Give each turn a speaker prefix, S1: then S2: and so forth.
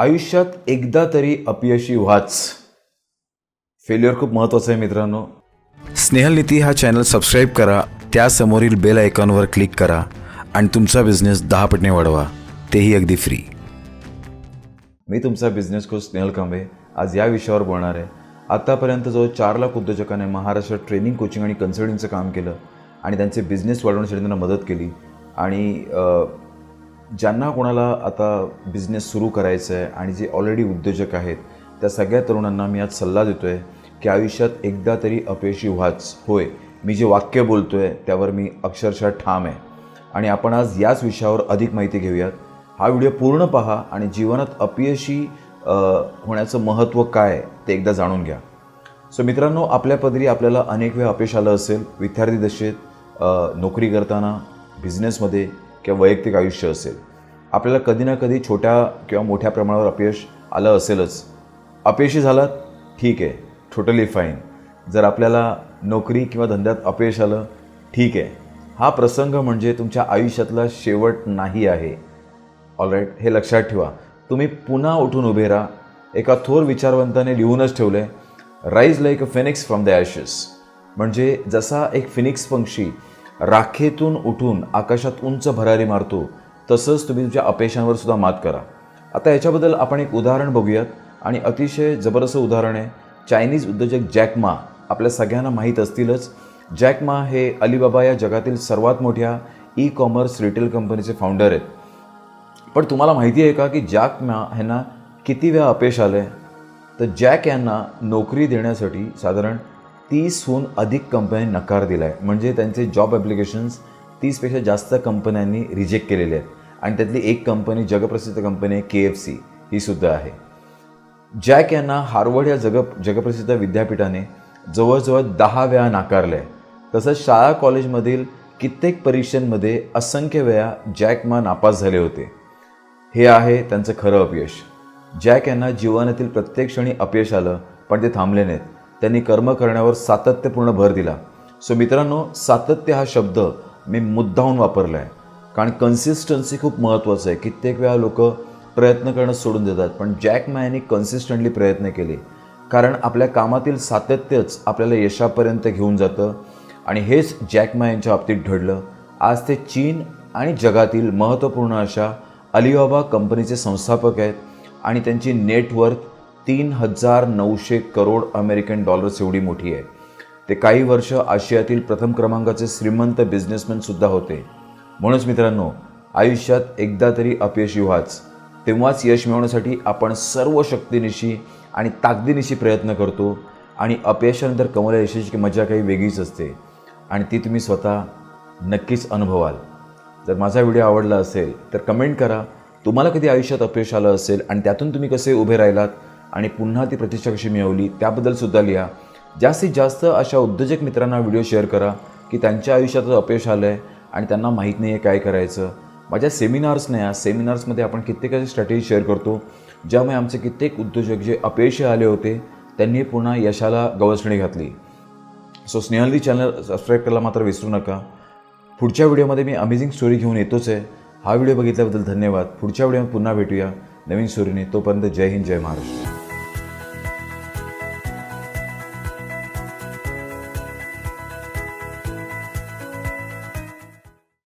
S1: आयुष्यात एकदा तरी अपयशी व्हाच. फेल्युअर खूप महत्त्वाचं आहे मित्रांनो.
S2: स्नेहलनीती हा चॅनल सबस्क्राईब करा त्यासमोरील बेल आयकॉनवर क्लिक करा आणि तुमचा बिझनेस दहा पटने वाढवा. तेही अगदी फ्री
S1: मी तुमचा बिझनेस कोच स्नेहल कांबे. आज या विषयावर बोलणार आहे. आत्तापर्यंत जो चार लाख उद्योजकांनी महाराष्ट्रात ट्रेनिंग कोचिंग आणि कन्सल्टिंगचं काम केलं आणि त्यांचे बिझनेस वाढवण्यासाठी त्यांना मदत केली आणि ज्यांना कोणाला आता बिझनेस सुरू करायचं आहे आणि जे ऑलरेडी उद्योजक आहेत त्या सगळ्या तरुणांना मी आज सल्ला देतो आहे की आयुष्यात एकदा तरी अपयशी व्हाच. होय मी जे वाक्य बोलतो आहे त्यावर मी अक्षरशः ठाम आहे. आणि आपण आज याच विषयावर अधिक माहिती घेऊयात. हा व्हिडिओ पूर्ण पहा आणि जीवनात अपयशी होण्याचं महत्त्व काय आहे ते एकदा जाणून घ्या. सो मित्रांनो आपल्या पदरी आपल्याला अनेक वेळा अपयश आलं असेल. विद्यार्थी दशेत नोकरी करताना बिझनेसमध्ये किंवा वैयक्तिक आयुष्य असेल आपल्याला कधी ना कधी छोट्या किंवा मोठ्या प्रमाणावर अपयश आलं असेलच. अपयशी झालात ठीक आहे टोटली फाईन जर आपल्याला नोकरी किंवा धंद्यात अपयश आलं ठीक आहे. हा प्रसंग म्हणजे तुमच्या आयुष्यातला शेवट नाही आहे. ऑलराईट हे लक्षात ठेवा. तुम्ही पुन्हा उठून उभे राहा. एका थोर विचारवंताने लिहूनच ठेवलं आहे rise like a phoenix from the ashes म्हणजे जसा एक फिनिक्स पंक्षी राखेतून उठून आकाशात उंच भरारी मारतो तसंच तुम्ही तुमच्या अपयशांवर सुद्धा मात करा. आता याच्याबद्दल आपण एक उदाहरण बघूयात. आणि अतिशय जबरदस्त उदाहरण आहे. चायनीज उद्योजक जॅकमा आपल्या सगळ्यांना माहीत असतीलच. जॅकमा हे अलिबाबा या जगातील सर्वात मोठ्या ई कॉमर्स रिटेल कंपनीचे फाउंडर आहेत. पण तुम्हाला माहिती आहे का की जॅकमा ह्यांना किती वेळा अपयश आलं आहे तर जॅक यांना नोकरी देण्यासाठी साधारण तीसहून अधिक कंपन्यांनी नकार दिला आहे म्हणजे त्यांचे जॉब ॲप्लिकेशन्स तीसपेक्षा जास्त कंपन्यांनी रिजेक्ट केलेले आहेत. आणि त्यातली एक कंपनी जगप्रसिद्ध कंपनी आहे के एफ सी ही सुद्धा आहे. जॅक यांना हार्वर्ड या जग जगप्रसिद्ध विद्यापीठाने जवळजवळ दहा वेळा नाकारलं आहे तसंच शाळा कॉलेजमधील कित्येक परीक्षांमध्ये असंख्य वेळा जॅकमा नापास झाले होते. हे आहे त्यांचं खरं अपयश. जॅक यांना जीवनातील प्रत्येक क्षणी अपयश आलं पण ते थांबले नाहीत. त्यांनी कर्म करण्यावर सातत्यपूर्ण भर दिला. सो मित्रांनो सातत्य हा शब्द मी मुद्दाहून वापरला आहे कारण कन्सिस्टन्सी खूप महत्त्वाचं आहे. कित्येक वेळा लोक प्रयत्न करणं सोडून देतात पण जॅक मायाने कन्सिस्टंटली प्रयत्न केले. कारण आपल्या कामातील सातत्यच आपल्याला यशापर्यंत घेऊन जातं आणि हेच जॅक मा यांच्या बाबतीत घडलं. आज ते चीन आणि जगातील महत्त्वपूर्ण अशा अलिबाबा कंपनीचे संस्थापक आहेत आणि त्यांची नेटवर्थ तीन हजार नऊशे करोड अमेरिकन डॉलर्स एवढी मोठी आहे. ते काही वर्ष आशियातील प्रथम क्रमांकाचे श्रीमंत बिझनेसमॅनसुद्धा होते. म्हणूनच मित्रांनो आयुष्यात एकदा तरी अपयशी व्हाच तेव्हाच यश मिळवण्यासाठी आपण सर्व शक्तीनिशी आणि ताकदीनिशी प्रयत्न करतो आणि अपयशानंतर कमवल्या यशाची मजा काही वेगळीच असते. आणि ती तुम्ही स्वतः नक्कीच अनुभवाल. जर माझा व्हिडिओ आवडला असेल तर कमेंट करा. तुम्हाला कधी आयुष्यात अपयश आलं असेल आणि त्यातून तुम्ही कसे उभे राहिलात आणि पुन्हा ती प्रतिष्ठा कशी मिळवली त्याबद्दल सुद्धा लिहा. जास्तीत जास्त अशा उद्योजक मित्रांना व्हिडिओ शेअर करा की त्यांच्या आयुष्यात अपयश आलं आहे आणि त्यांना माहीत नाही आहे काय करायचं. माझ्या सेमिनार्सने या सेमिनार्समध्ये आपण कित्येक कित्येकाची स्ट्रॅटेजी शेअर करतो ज्यामुळे आमचे कित्येक उद्योजक जे अपयशी आले होते त्यांनी पुन्हा यशाला गवसणी घातली. सो स्नेहलदी चॅनल सबस्क्राईब करायला मात्र विसरू नका. पुढच्या व्हिडिओमध्ये मी अमेझिंग स्टोरी घेऊन येतोच आहे. हा व्हिडिओ बघितल्याबद्दल धन्यवाद. पुढच्या व्हिडिओमध्ये पुन्हा भेटूया. नवीन स्टोरीने तोपर्यंत जय हिंद जय महाराष्ट्र.